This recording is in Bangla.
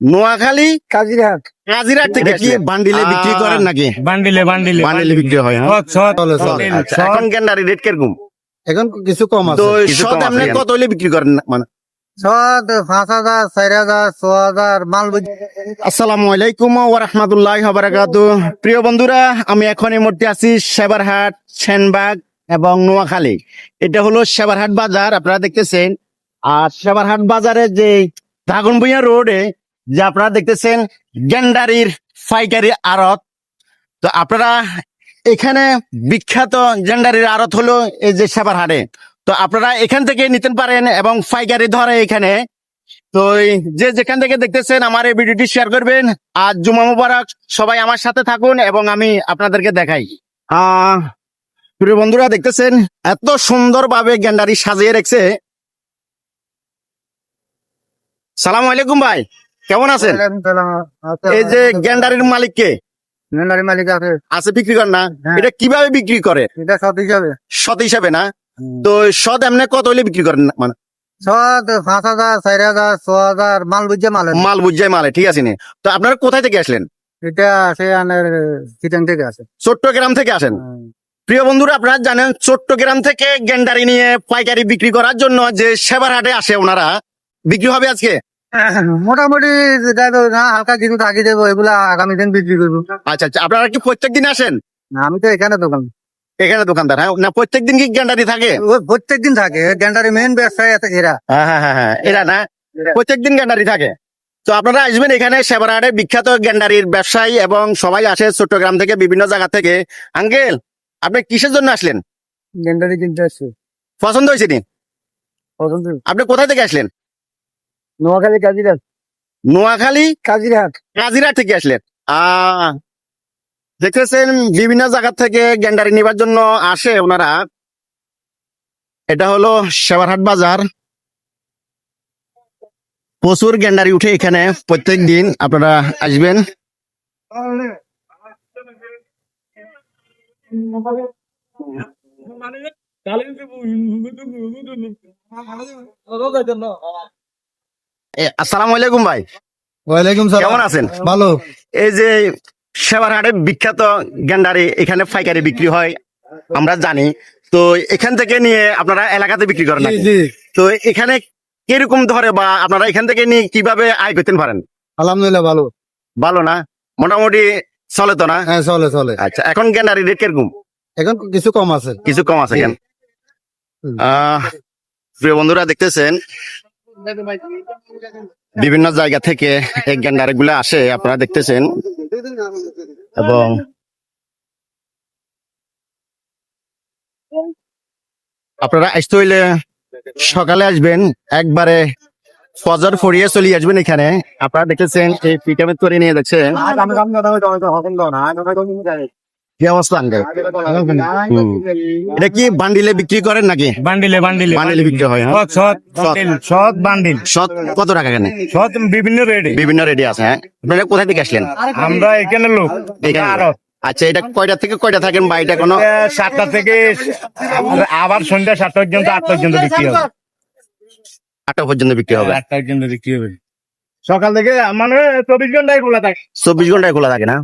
নোয়াখালী কাজিরহাট। কাজিরাট থেকে কি বান্ডিলে বিক্রি করেন নাকি? বান্ডিলে বান্ডিলে বান্ডিলে বিক্রি হয় হ্যাঁ? আচ্ছা। এখন গেন্ডারি রেট কীরকম? এখন কিছু কম তো আছে সৎ এমনি কত হলে বিক্রি করেন? মানে ছয় পাঁচ হাজার চার হাজার ছ হাজার মাল আসসালামু আলাইকুম ওয়া রাহমাতুল্লাহি ওয়া বারাকাতুহু প্রিয় বন্ধুরা আমি এখন এই মুহূর্তে আছি সেবারহাট সেনবাগ এবং নোয়াখালী। এটা হলো সেবারহাট বাজার আপনারা দেখতেছেন। আর সেবারহাট বাজারে যে দাগনভূঞা রোডে যে আপনারা দেখতেছেন গেন্ডারির পাইকারি আড়ত। তো আপনারা এখানে বিখ্যাত গেন্ডারির আড়ত হলো এই যে সেবারহাটে তো আপনারা এখান থেকে নিতে পারেন এবং পাইকারি ধরে এখানে। তো যে যেখান থেকে দেখতেছেন আমার এই ভিডিওটি শেয়ার করবেন। আর জুমা মুবারক, সবাই আমার সাথে থাকুন এবং আমি আপনাদেরকে দেখাই। আহ প্রিয় বন্ধুরা, দেখতেছেন এত সুন্দর ভাবে গ্যান্ডারি সাজিয়ে রেখেছে। সালাম আলাইকুম ভাই। কেমন আছেন? এই যে গ্যান্ডারির মালিক কে? মেলারি মালিক আছে। আছে বিক্রি করেন না? হ্যাঁ। এটা কীভাবে বিক্রি করে? এটা সব হিসাবে। সৎ হিসাবে না? তো সৎ এমনি কত হলে বিক্রি করেন? মানে মাল বুঝাই মালে ঠিক আছে তো আপনারা কোথায় থেকে আসলেন? এটা চিটাং চট্টগ্রাম থেকে আসেন? প্রিয় বন্ধুরা আপনারা জানেন চট্টগ্রাম থেকে গেন্ডারি নিয়ে পাইকারি বিক্রি করার জন্য যে সেবার হাটে আসে ওনারা। বিক্রি হবে আজকে? মোটামুটি যেটা তো না হালকা কিছু থাকি দেবো এগুলা আগামী দিন বিক্রি করব। আচ্ছা আচ্ছা আপনারা কি প্রত্যেক দিন আসেন? না, আমি তো এখানে দোকান। এখানে দোকানদার হ্যাঁ না প্রত্যেক দিন কি গেন্ডারি থাকে? প্রত্যেক দিন থাকে গ্যান্ডারি মেন ব্যবসায় আছে এরা। হ্যাঁ হ্যাঁ হ্যাঁ হ্যাঁ এরা না প্রত্যেক দিন গেন্ডারি থাকে। তো আপনারা আসবেন এখানে সেবারহাটে বিখ্যাত গ্যান্ডারির ব্যবসায়ী এবং সবাই আসে চট্টগ্রাম থেকে বিভিন্ন জায়গা থেকে। আঙ্কেল আপনি কিসের জন্য আসলেন? গ্যান্ডারি কিনতে আসছে। পছন্দ হয়েছে নি? পছন্দ। আপনি কোথায় থেকে আসলেন? নোয়াখালী কাজিরহাট নোয়াখালী কাজিরহাট কাজিরা থেকে আসলেন আহ দেখতেছেন বিভিন্ন জায়গা থেকে গ্যান্ডারি নিবার জন্য আসে ওনারা এটা হলো সেবারহাট বাজার প্রচুর গ্যান্ডারি উঠে এখানে প্রত্যেক দিন আপনারা আসবেন এ, আসসালামু আলাইকুম ভাই। ওয়ালাইকুম কেমন আছেন? ভালো। এই যে সেবারহাটে বিখ্যাত গ্যান্ডারি এখানে পাইকারি বিক্রি হয় আমরা জানি। তো এখান থেকে নিয়ে আপনারা এলাকাতে বিক্রি করেন তো এখানে কীরকম ধরে বা আপনারা এখান থেকে নিয়ে কীভাবে আয় করতে পারেন? আলহামদুলিল্লাহ ভালো। ভালো না? মোটামুটি চলে তো না? হ্যাঁ চলে চলে। আচ্ছা এখন গ্যান্ডারি রেট কীরকম? এখন কিছু কম আছে। কিছু কম আছে কেন? আহ প্রিয় বন্ধুরা দেখতেছেন? বিভিন্ন জায়গা থেকে এই গ্যান্ডারি গুলো আসে, আপনারা দেখতেছেন। এবং আপনারা আসতে হইলে সকালে আসবেন, একবারে ফজর ফরিয়ে চলে আসবেন এখানে। আপনারা দেখতেছেন এই পিকামের তৈরি নিয়ে দেখছেন। কি অবস্থা? আঙ্কেল? হুম। এটা কি বান্ডিলে বিক্রি করেন নাকি? বান্ডিলে বান্ডিলে। বান্ডিলে বিক্রি হয় হ্যাঁ? সৎ সৎ বান্ডিল, সৎ। কত টাকা কেন? সৎ বিভিন্ন রেডি। আছে হ্যাঁ? আপনারা থেকে আসলেন? আমরা এখানে লোক। এখানে? আচ্ছা এটা কয়টা থেকে কয়টা থাকেন বা এটা কোনো সাতটা থেকে আবার সন্ধ্যা সাতটা পর্যন্ত আটটা পর্যন্ত বিক্রি হবে। আটটা পর্যন্ত বিক্রি হবে। আটটা পর্যন্ত বিক্রি হবে। সকাল থেকে মানে চব্বিশ ঘন্টায় খোলা থাকে। চব্বিশ ঘন্টায় খোলা থাকে না?